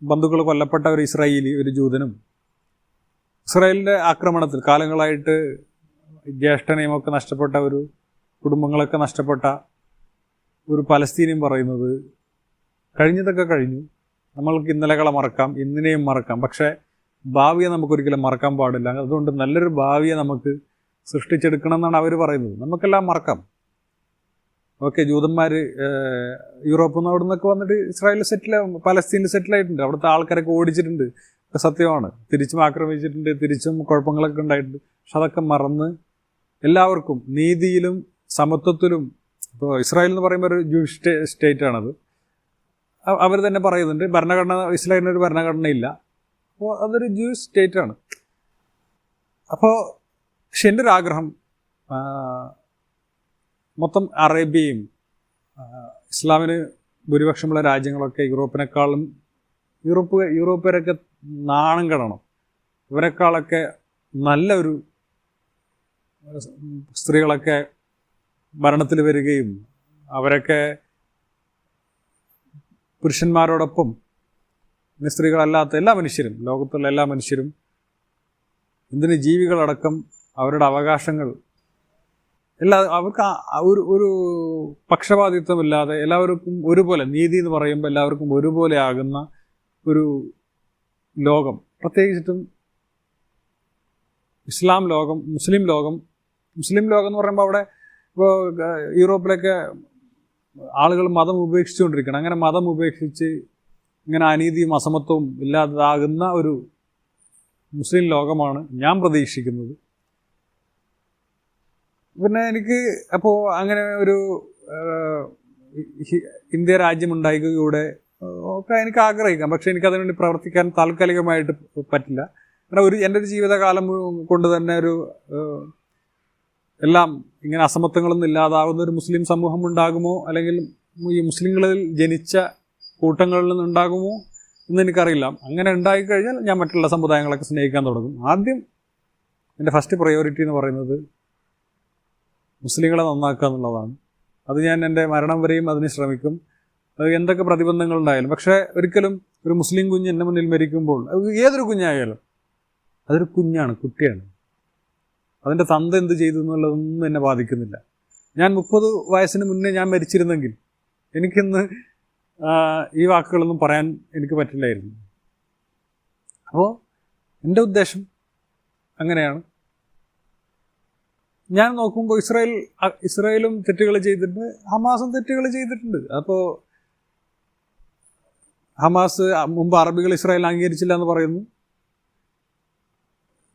ബന്ധുക്കൾ കൊല്ലപ്പെട്ട ഒരു ഇസ്രായേലി ഒരു ജൂതനും ഇസ്രായേലിന്റെ ആക്രമണത്തിൽ കാലങ്ങളായിട്ട് ജ്യേഷ്ഠനെയും ഒക്കെ നഷ്ടപ്പെട്ട ഒരു കുടുംബങ്ങളൊക്കെ നഷ്ടപ്പെട്ട ഒരു പലസ്തീനിയും പറയുന്നത് കഴിഞ്ഞതൊക്കെ കഴിഞ്ഞു. നമ്മൾക്ക് ഇന്നലകളെ മറക്കാം ഇന്നിനെയും മറക്കാം. പക്ഷേ ഭാവിയെ നമുക്കൊരിക്കലും മറക്കാൻ പാടില്ല. അതുകൊണ്ട് നല്ലൊരു ഭാവിയെ നമുക്ക് സൃഷ്ടിച്ചെടുക്കണം എന്നാണ് അവർ പറയുന്നത്. നമുക്കെല്ലാം മറക്കാം. ഓക്കെ ജൂതന്മാർ യൂറോപ്പിൽ നിന്ന് അവിടെ നിന്നൊക്കെ വന്നിട്ട് ഇസ്രായേലിൽ സെറ്റിൽ പലസ്തീനിൽ സെറ്റിൽ ആയിട്ടുണ്ട്. അവിടുത്തെ ആൾക്കാരൊക്കെ ഓടിച്ചിട്ടുണ്ട്. സത്യമാണ്. തിരിച്ചും ആക്രമിച്ചിട്ടുണ്ട്. തിരിച്ചും കുഴപ്പങ്ങളൊക്കെ ഉണ്ടായിട്ടുണ്ട്. പക്ഷെ അതൊക്കെ മറന്ന് എല്ലാവർക്കും നീതിയിലും സമത്വത്തിലും ഇപ്പോൾ ഇസ്രായേൽ എന്ന് പറയുമ്പോൾ ഒരു സ്റ്റേ സ്റ്റേറ്റ് ആണത്. അവർ തന്നെ പറയുന്നുണ്ട് ഭരണഘടന ഇസ്രായേലിന് ഒരു ഭരണഘടനയില്ല അപ്പോൾ അതൊരു ജൂയിഷ് സ്റ്റേറ്റ് ആണ്. അപ്പോൾ പക്ഷെ എന്റെ ഒരു ആഗ്രഹം മൊത്തം അറേബ്യയും ഇസ്ലാമിന് ഭൂരിപക്ഷമുള്ള രാജ്യങ്ങളൊക്കെ യൂറോപ്പിനേക്കാളും യൂറോപ്പ് യൂറോപ്പുകാരൊക്കെ നാണം കെടണം. ഇവരെക്കാളൊക്കെ നല്ലൊരു സ്ത്രീകളൊക്കെ ഭരണത്തിൽ വരികയും അവരൊക്കെ പുരുഷന്മാരോടൊപ്പം സ്ത്രീകളല്ലാത്ത എല്ലാ മനുഷ്യരും ലോകത്തുള്ള എല്ലാ മനുഷ്യരും എന്തിന് ജീവികളടക്കം അവരുടെ അവകാശങ്ങൾ എല്ലാ അവർക്ക് ഒരു ഒരു പക്ഷപാതിത്വമില്ലാതെ എല്ലാവർക്കും ഒരുപോലെ നീതി എന്ന് പറയുമ്പോൾ എല്ലാവർക്കും ഒരുപോലെ ആകുന്ന ഒരു ലോകം. പ്രത്യേകിച്ചിട്ടും ഇസ്ലാം ലോകം മുസ്ലിം ലോകം മുസ്ലിം ലോകം എന്ന് പറയുമ്പോൾ അവിടെ ഇപ്പോൾ യൂറോപ്പിലൊക്കെ ആളുകൾ മതം ഉപേക്ഷിച്ചുകൊണ്ടിരിക്കണം. അങ്ങനെ മതം ഉപേക്ഷിച്ച് ഇങ്ങനെ അനീതിയും അസമത്വവും ഇല്ലാതാകുന്ന ഒരു മുസ്ലിം ലോകമാണ് ഞാൻ പ്രതീക്ഷിക്കുന്നത്. പിന്നെ എനിക്ക് അപ്പോൾ അങ്ങനെ ഒരു ഇന്ത്യ രാജ്യം ഉണ്ടായിക്കൂടെ ഒക്കെ എനിക്ക് ആഗ്രഹിക്കാം. പക്ഷെ എനിക്ക് അതിനുവേണ്ടി പ്രവർത്തിക്കാൻ താൽക്കാലികമായിട്ട് പറ്റില്ല. കാരണം ഒരു എന്റെ ഒരു ജീവിതകാലം കൊണ്ട് തന്നെ ഒരു എല്ലാം ഇങ്ങനെ അസമത്വങ്ങളൊന്നും ഇല്ലാതാവുന്ന ഒരു മുസ്ലിം സമൂഹം ഉണ്ടാകുമോ? അല്ലെങ്കിൽ ഈ മുസ്ലിങ്ങളിൽ ജനിച്ച കൂട്ടങ്ങളിൽ നിന്നുണ്ടാകുമോ എന്ന് എനിക്കറിയില്ല. അങ്ങനെ ഉണ്ടായിക്കഴിഞ്ഞാൽ ഞാൻ മറ്റുള്ള സമുദായങ്ങളൊക്കെ സ്നേഹിക്കാൻ തുടങ്ങും. ആദ്യം എന്റെ ഫസ്റ്റ് പ്രയോറിറ്റി എന്ന് പറയുന്നത് മുസ്ലിങ്ങളെ നന്നാക്കുക എന്നുള്ളതാണ്. അത് ഞാൻ എന്റെ മരണം വരെയും അതിന് ശ്രമിക്കും. അത് എന്തൊക്കെ പ്രതിബന്ധങ്ങളുണ്ടായാലും പക്ഷേ ഒരിക്കലും ഒരു മുസ്ലിം കുഞ്ഞ് എന്റെ മുന്നിൽ മരിക്കുമ്പോൾ ഏതൊരു കുഞ്ഞായാലും അതൊരു കുഞ്ഞാണ് കുട്ടിയാണ്. അതിന്റെ തന്ത എന്ത് ചെയ്തു എന്നുള്ളതൊന്നും എന്നെ ബാധിക്കുന്നില്ല. ഞാൻ മുപ്പത് വയസ്സിന് മുന്നേ ഞാൻ മരിച്ചിരുന്നെങ്കിൽ എനിക്കിന്ന് ഈ വാക്കുകളൊന്നും പറയാൻ എനിക്ക് പറ്റില്ലായിരുന്നു. അപ്പോൾ എന്റെ ഉദ്ദേശം അങ്ങനെയാണ്. ഞാൻ നോക്കുമ്പോൾ ഇസ്രായേൽ ഇസ്രായേലും തെറ്റുകൾ ചെയ്തിട്ടുണ്ട് ഹമാസും തെറ്റുകൾ ചെയ്തിട്ടുണ്ട്. അപ്പോൾ ഹമാസ് മുമ്പ് അറബികൾ ഇസ്രായേൽ അംഗീകരിച്ചില്ല എന്ന് പറയുന്നു.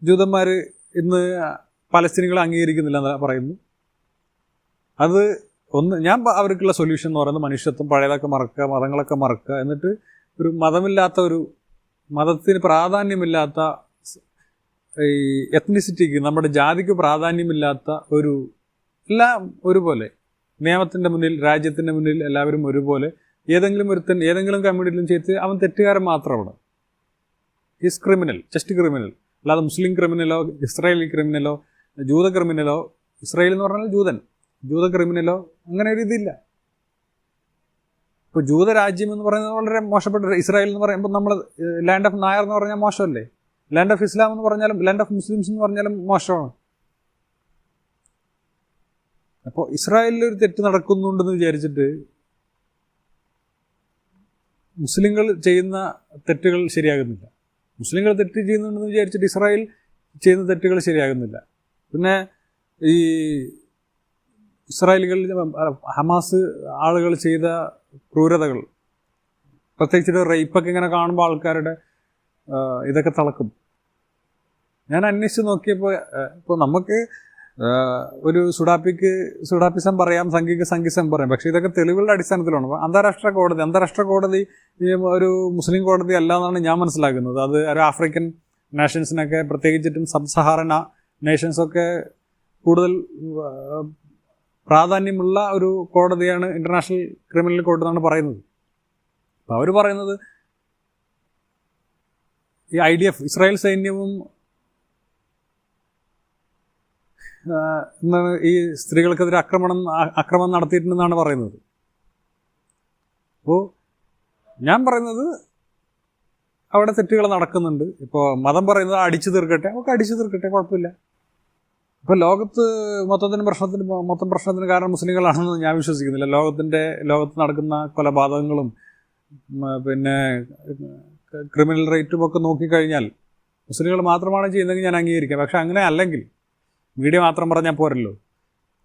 ജൂതന്മാർ ഇന്ന് പലസ്തീനികളെ അംഗീകരിക്കുന്നില്ല എന്ന് പറയുന്നു. അത് ഒന്ന് ഞാൻ അവർക്കുള്ള സൊല്യൂഷൻ എന്ന് പറയുന്നത് മനുഷ്യത്വം പഴയതൊക്കെ മറക്കുക മതങ്ങളൊക്കെ മറക്കുക എന്നിട്ട് ഒരു മതമില്ലാത്ത ഒരു മതത്തിന് പ്രാധാന്യമില്ലാത്ത ഈ എത്നിസിറ്റിക്ക് നമ്മുടെ ജാതിക്ക് പ്രാധാന്യമില്ലാത്ത ഒരു എല്ലാം ഒരുപോലെ. നിയമത്തിന്റെ മുന്നിൽ രാജ്യത്തിന്റെ മുന്നിൽ എല്ലാവരും ഒരുപോലെ. ഏതെങ്കിലും ഒരുത്തൻ ഏതെങ്കിലും കമ്മ്യൂണിറ്റിയിലും ചെയ്ത് അവൻ തെറ്റുകാരൻ മാത്രമാണ്. ഈസ് ക്രിമിനൽ ജസ്റ്റ് ക്രിമിനൽ അല്ലാതെ മുസ്ലിം ക്രിമിനലോ ഇസ്രായേലി ക്രിമിനലോ ജൂത ക്രിമിനലോ ഇസ്രയേൽ എന്ന് പറഞ്ഞാൽ ജൂതൻ. ജൂത ക്രിമിനലോ അങ്ങനെ ഒരു ഇതില്ല. ഇപ്പോൾ ജൂത രാജ്യം എന്ന് പറയുന്നത് വളരെ മോശപ്പെട്ട ഇസ്രായേൽ എന്ന് പറയുമ്പോൾ നമ്മൾ ലാൻഡ് ഓഫ് നായർ എന്ന് പറഞ്ഞാൽ മോശമല്ലേ? ലാൻഡ് ഓഫ് ഇസ്ലാം എന്ന് പറഞ്ഞാലും ലാൻഡ് ഓഫ് മുസ്ലിംസ് എന്ന് പറഞ്ഞാലും മോശമാണ്. അപ്പോൾ ഇസ്രായേലിൽ ഒരു തെറ്റ് നടക്കുന്നുണ്ടെന്ന് വിചാരിച്ചിട്ട് മുസ്ലിങ്ങൾ ചെയ്യുന്ന തെറ്റുകൾ ശരിയാകുന്നില്ല. മുസ്ലിങ്ങൾ തെറ്റ് ചെയ്യുന്നുണ്ടെന്ന് വിചാരിച്ചിട്ട് ഇസ്രായേൽ ചെയ്യുന്ന തെറ്റുകൾ ശരിയാകുന്നില്ല. പിന്നെ ഈ ഇസ്രായേലുകളിൽ ഹമാസ് ആളുകൾ ചെയ്ത ക്രൂരതകൾ പ്രത്യേകിച്ചിട്ട് റേപ്പൊക്കെ ഇങ്ങനെ കാണുമ്പോൾ ആൾക്കാരുടെ ഇതൊക്കെ തിളക്കും. ഞാൻ അന്വേഷിച്ച് നോക്കിയപ്പോൾ ഇപ്പോൾ നമുക്ക് ഒരു സുഡാപ്പിക്ക് സുഡാപ്പിസം പറയാം സംഘിക്ക് സംഘിസം പറയാം പക്ഷേ ഇതൊക്കെ തെളിവുകളുടെ അടിസ്ഥാനത്തിലാണ്. അന്താരാഷ്ട്ര കോടതി അന്താരാഷ്ട്ര കോടതി ഒരു മുസ്ലിം കോടതി അല്ല എന്നാണ് ഞാൻ മനസ്സിലാക്കുന്നത്. അത് ഒരു ആഫ്രിക്കൻ നാഷൻസിനൊക്കെ പ്രത്യേകിച്ചിട്ടും സബ് നേഷൻസൊക്കെ കൂടുതൽ പ്രാധാന്യമുള്ള ഒരു കോടതിയാണ് ഇന്റർനാഷണൽ ക്രിമിനൽ കോർട്ട് എന്നാണ് പറയുന്നത്. അപ്പോൾ അവർ പറയുന്നത് ഈ ഐ ഡി എഫ് ഇസ്രായേൽ സൈന്യവും എന്നാണ് ഈ സ്ത്രീകൾക്കെതിരെ ആക്രമണം ആക്രമണം നടത്തിയിട്ടുണ്ടെന്നാണ് പറയുന്നത്. അപ്പോൾ ഞാൻ പറയുന്നത് അവിടെ തെറ്റുകൾ നടക്കുന്നുണ്ട്. ഇപ്പോൾ മതം പറയുന്നത് അടിച്ചു തീർക്കട്ടെ അവർക്ക് അടിച്ചു തീർക്കട്ടെ കുഴപ്പമില്ല. ഇപ്പോൾ ലോകത്ത് മൊത്തത്തിന് പ്രശ്നത്തിന് മൊത്തം പ്രശ്നത്തിന് കാരണം മുസ്ലിങ്ങളാണെന്ന് ഞാൻ വിശ്വസിക്കുന്നില്ല. ലോകത്തിന്റെ ലോകത്ത് നടക്കുന്ന കൊലപാതകങ്ങളും പിന്നെ ക്രിമിനൽ റേറ്റും ഒക്കെ നോക്കിക്കഴിഞ്ഞാൽ മുസ്ലിങ്ങൾ മാത്രമാണ് ചെയ്യുന്നതെങ്കിൽ ഞാൻ അംഗീകരിക്കാം. പക്ഷെ അങ്ങനെ അല്ലെങ്കിൽ മീഡിയ മാത്രം പറഞ്ഞാൽ പോരല്ലോ.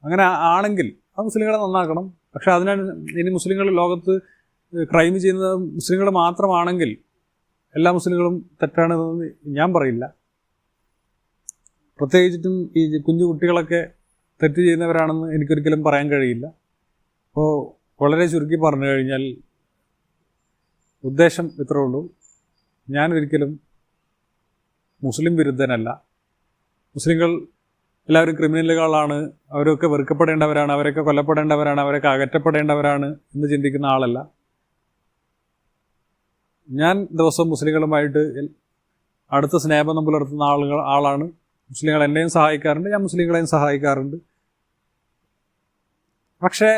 അങ്ങനെ ആണെങ്കിൽ ആ മുസ്ലിങ്ങളെ നന്നാക്കണം. പക്ഷെ അതിനാണ് ഇനി മുസ്ലിങ്ങൾ ലോകത്ത് ക്രൈം ചെയ്യുന്നത് മുസ്ലിങ്ങൾ മാത്രമാണെങ്കിൽ എല്ലാ മുസ്ലിങ്ങളും തെറ്റാണെന്ന് ഞാൻ പറയില്ല. പ്രത്യേകിച്ചിട്ടും ഈ കുഞ്ഞു കുട്ടികളൊക്കെ തെറ്റ് ചെയ്യുന്നവരാണെന്ന് എനിക്കൊരിക്കലും പറയാൻ കഴിയില്ല. അപ്പോൾ വളരെ ചുരുക്കി പറഞ്ഞു കഴിഞ്ഞാൽ ഉദ്ദേശം ഇത്രേ ഉള്ളൂ. ഞാനൊരിക്കലും മുസ്ലിം വിരുദ്ധനല്ല. മുസ്ലിങ്ങൾ എല്ലാവരും ക്രിമിനലുകളാണ്. അവരൊക്കെ വെറുക്കപ്പെടേണ്ടവരാണ്. അവരൊക്കെ കൊല്ലപ്പെടേണ്ടവരാണ്. അവരൊക്കെ അകറ്റപ്പെടേണ്ടവരാണ് എന്ന് ചിന്തിക്കുന്ന ആളല്ല. ഞാൻ ദിവസം മുസ്ലിങ്ങളുമായിട്ട് അടുത്ത അടുത്ത നമ്മൾ പുലർത്തുന്ന ആളുകൾ ആളാണ്. മുസ്ലിങ്ങൾ എന്നെയും സഹായിക്കാറുണ്ട് ഞാൻ മുസ്ലിങ്ങളെയും സഹായിക്കാറുണ്ട്. പക്ഷേ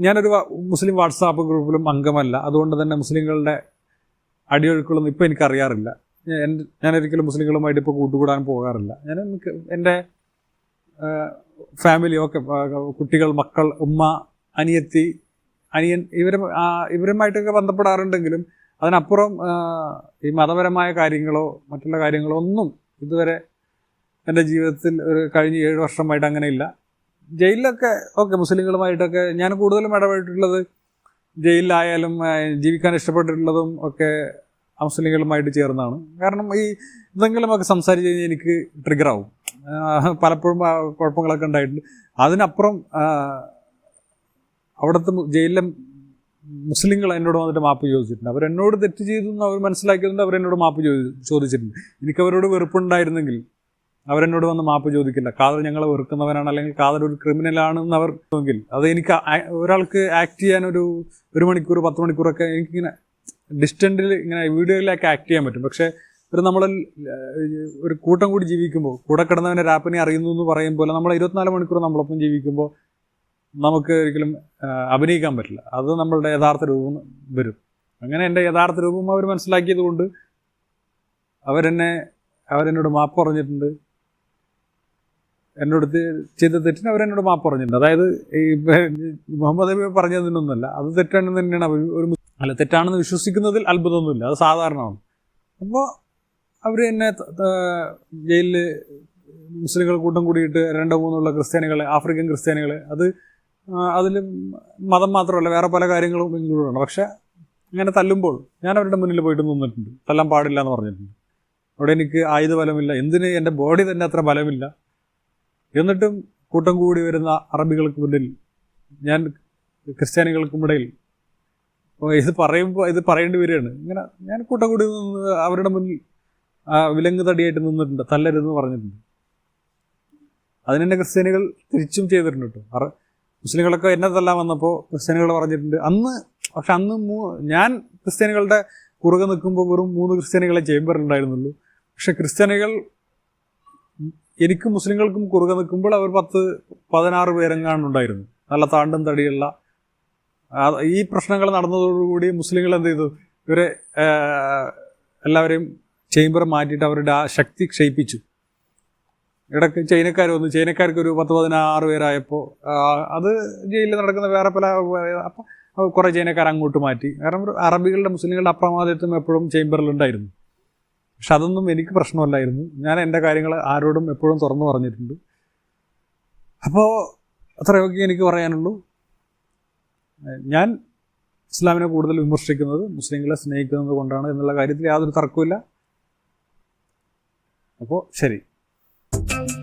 ഞാനൊരു മുസ്ലിം വാട്സാപ്പ് ഗ്രൂപ്പിലും അംഗമല്ല. അതുകൊണ്ട് തന്നെ മുസ്ലിങ്ങളുടെ അടിയൊഴുക്കുകളൊന്നും ഇപ്പോൾ എനിക്കറിയാറില്ല. ഞാൻ ഞാനൊരിക്കലും മുസ്ലിങ്ങളുമായിട്ട് ഇപ്പോൾ കൂട്ടുകൂടാൻ പോകാറില്ല. ഞാൻ എന്റെ ഫാമിലി ഒക്കെ കുട്ടികൾ മക്കൾ ഉമ്മ അനിയത്തി അനിയൻ ഇവരും ഇവരുമായിട്ടൊക്കെ ബന്ധപ്പെടാറുണ്ടെങ്കിലും അതിനപ്പുറം ഈ മതപരമായ കാര്യങ്ങളോ മറ്റുള്ള കാര്യങ്ങളോ ഒന്നും ഇതുവരെ എന്റെ ജീവിതത്തിൽ ഒരു കഴിഞ്ഞ ഏഴ് വർഷമായിട്ട് അങ്ങനെ ഇല്ല ജയിലിലൊക്കെ ഓക്കെ മുസ്ലിങ്ങളുമായിട്ടൊക്കെ ഞാൻ കൂടുതലും ഇടപെട്ടിട്ടുള്ളത് ജയിലിലായാലും ജീവിക്കാൻ ഇഷ്ടപ്പെട്ടിട്ടുള്ളതും ഒക്കെ മുസ്ലിങ്ങളുമായിട്ട് ചേർന്നാണ്. കാരണം ഈ എന്തെങ്കിലുമൊക്കെ സംസാരിച്ച് കഴിഞ്ഞാൽ എനിക്ക് ട്രിഗറാവും. പലപ്പോഴും ആ കുഴപ്പങ്ങളൊക്കെ ഉണ്ടായിട്ടുണ്ട്. അതിനപ്പുറം അവിടുത്തെ ജയിലിലെ മുസ്ലിങ്ങൾ എന്നോട് വന്നിട്ട് മാപ്പ് ചോദിച്ചിട്ടുണ്ട്. അവരെന്നോട് തെറ്റ് ചെയ്തു എന്ന് അവർ മനസ്സിലാക്കിയതുകൊണ്ട് അവരെന്നോട് മാപ്പ് ചോദി ചോദിച്ചിട്ടുണ്ട്. എനിക്ക് അവരോട് വെറുപ്പുണ്ടായിരുന്നെങ്കിൽ അവരെന്നോട് വന്ന് മാപ്പ് ചോദിക്കില്ല. കാതർ ഞങ്ങളെ വെറുക്കുന്നവനാണ് അല്ലെങ്കിൽ കാതർ ഒരു ക്രിമിനലാണെന്ന് അവർ എങ്കിൽ അത് എനിക്ക് ഒരാൾക്ക് ആക്ട് ചെയ്യാൻ ഒരു ഒരു മണിക്കൂർ പത്ത് മണിക്കൂറൊക്കെ എനിക്കിങ്ങനെ ഡിസ്റ്റന്റിൽ ഇങ്ങനെ വീഡിയോയിലൊക്കെ ആക്ട് ചെയ്യാൻ പറ്റും. പക്ഷേ ഒരു നമ്മൾ ഒരു കൂട്ടം കൂടി ജീവിക്കുമ്പോൾ കൂടെ കിടന്നവനെ രാപ്പിനെ അറിയുന്നു എന്ന് പറയും പോലെ നമ്മൾ ഇരുപത്തിനാല് മണിക്കൂർ നമ്മളൊപ്പം ജീവിക്കുമ്പോൾ നമുക്ക് ഒരിക്കലും അഭിനയിക്കാൻ പറ്റില്ല. അത് നമ്മളുടെ യഥാർത്ഥ രൂപം വരും. അങ്ങനെ എന്റെ യഥാർത്ഥ രൂപം അവർ മനസ്സിലാക്കിയത് കൊണ്ട് അവരെന്നെ അവരെന്നോട് മാപ്പ് പറഞ്ഞിട്ടുണ്ട്. എന്നോട് ചെയ്ത തെറ്റിന് അവരെന്നോട് മാപ്പ് പറഞ്ഞിട്ടുണ്ട്. അതായത് ഈ മുഹമ്മദ് നബി പറഞ്ഞതിനൊന്നുമല്ല. അത് തെറ്റാണെന്ന് തന്നെയാണ് അവർ ഒരു അല്ല തെറ്റാണെന്ന് വിശ്വസിക്കുന്നതിൽ അത്ഭുതമൊന്നുമില്ല. അത് സാധാരണമാണ്. അപ്പോൾ അവർ എന്നെ ജയിലിൽ മുസ്ലിങ്ങൾ കൂട്ടം കൂടിയിട്ട് രണ്ടോ മൂന്നുള്ള ക്രിസ്ത്യാനികളെ ആഫ്രിക്കൻ ക്രിസ്ത്യാനികളെ അത് അതിൽ മതം മാത്രമല്ല വേറെ പല കാര്യങ്ങളും ഇൻക്ലൂഡ് ആണ്. പക്ഷെ അങ്ങനെ തല്ലുമ്പോൾ ഞാൻ അവരുടെ മുന്നിൽ പോയിട്ട് നിന്നിട്ടുണ്ട്. തല്ലാൻ പാടില്ല എന്ന് പറഞ്ഞിട്ടുണ്ട്. അവിടെ എനിക്ക് ആയുധ ബലമില്ല. എന്തിന് എന്റെ ബോഡി തന്നെ അത്ര ബലമില്ല? എന്നിട്ടും കൂട്ടം കൂടി വരുന്ന അറബികൾക്ക് മുന്നിൽ ഞാൻ ക്രിസ്ത്യാനികൾക്കും ഇടയിൽ ഇത് പറയുമ്പോൾ ഇത് പറയേണ്ടി വരികയാണ്. ഇങ്ങനെ ഞാൻ കൂട്ടം കൂടി നിന്ന് അവരുടെ മുന്നിൽ വിലങ്ങ് തടിയായിട്ട് നിന്നിട്ടുണ്ട്. തല്ലരുതെന്ന് പറഞ്ഞിട്ടുണ്ട്. അതിനെന്നെ ക്രിസ്ത്യാനികൾ തിരിച്ചും ചെയ്തിട്ടുണ്ട് കേട്ടോ മുസ്ലിങ്ങളൊക്കെ എന്നെ തല്ലാൻ വന്നപ്പോൾ ക്രിസ്ത്യാനികൾ പറഞ്ഞിട്ടുണ്ട്. അന്ന് പക്ഷെ അന്ന് മൂ ഞാൻ ക്രിസ്ത്യാനികളുടെ കുറുകെ നിൽക്കുമ്പോൾ വെറും മൂന്ന് ക്രിസ്ത്യാനികളെ ചേംബറിലുണ്ടായിരുന്നുള്ളൂ പക്ഷെ ക്രിസ്ത്യാനികൾ എനിക്ക് മുസ്ലിങ്ങൾക്കും കുറുകെ നിൽക്കുമ്പോൾ അവർ പത്ത് പതിനാറ് പേരെങ്ങാണ്ടുണ്ടായിരുന്നു നല്ല താണ്ടും തടിയുള്ള. ഈ പ്രശ്നങ്ങൾ നടന്നതോടുകൂടി മുസ്ലിങ്ങൾ എന്ത് ചെയ്തു? ഇവരെ എല്ലാവരെയും ചേംബർ മാറ്റിയിട്ട് അവരുടെ ആ ശക്തി ക്ഷയിപ്പിച്ചു. ഇടയ്ക്ക് ചൈനക്കാർ വന്നു. ചൈനക്കാർക്ക് ഒരു പത്ത് പതിനാറ് പേരായപ്പോൾ അത് ജയിലിൽ നടക്കുന്ന വേറെ പല അപ്പം കുറേ ചൈനക്കാർ അങ്ങോട്ട് മാറ്റി. കാരണം അറബികളുടെ മുസ്ലിങ്ങളുടെ അപ്രമാദിത്വം എപ്പോഴും ചേംബറിലുണ്ടായിരുന്നു. പക്ഷെ അതൊന്നും എനിക്ക് പ്രശ്നമല്ലായിരുന്നു. ഞാൻ എന്റെ കാര്യങ്ങൾ ആരോടും എപ്പോഴും തുറന്നു പറഞ്ഞിട്ടുണ്ട്. അപ്പോൾ അത്രയൊക്കെ എനിക്ക് പറയാനുള്ളൂ. ഞാൻ ഇസ്ലാമിനെ കൂടുതൽ വിമർശിക്കുന്നത് മുസ്ലിങ്ങളെ സ്നേഹിക്കുന്നത് കൊണ്ടാണ് എന്നുള്ള കാര്യത്തിൽ യാതൊരു തർക്കമില്ല അപ്പോൾ ശരി. Thank you.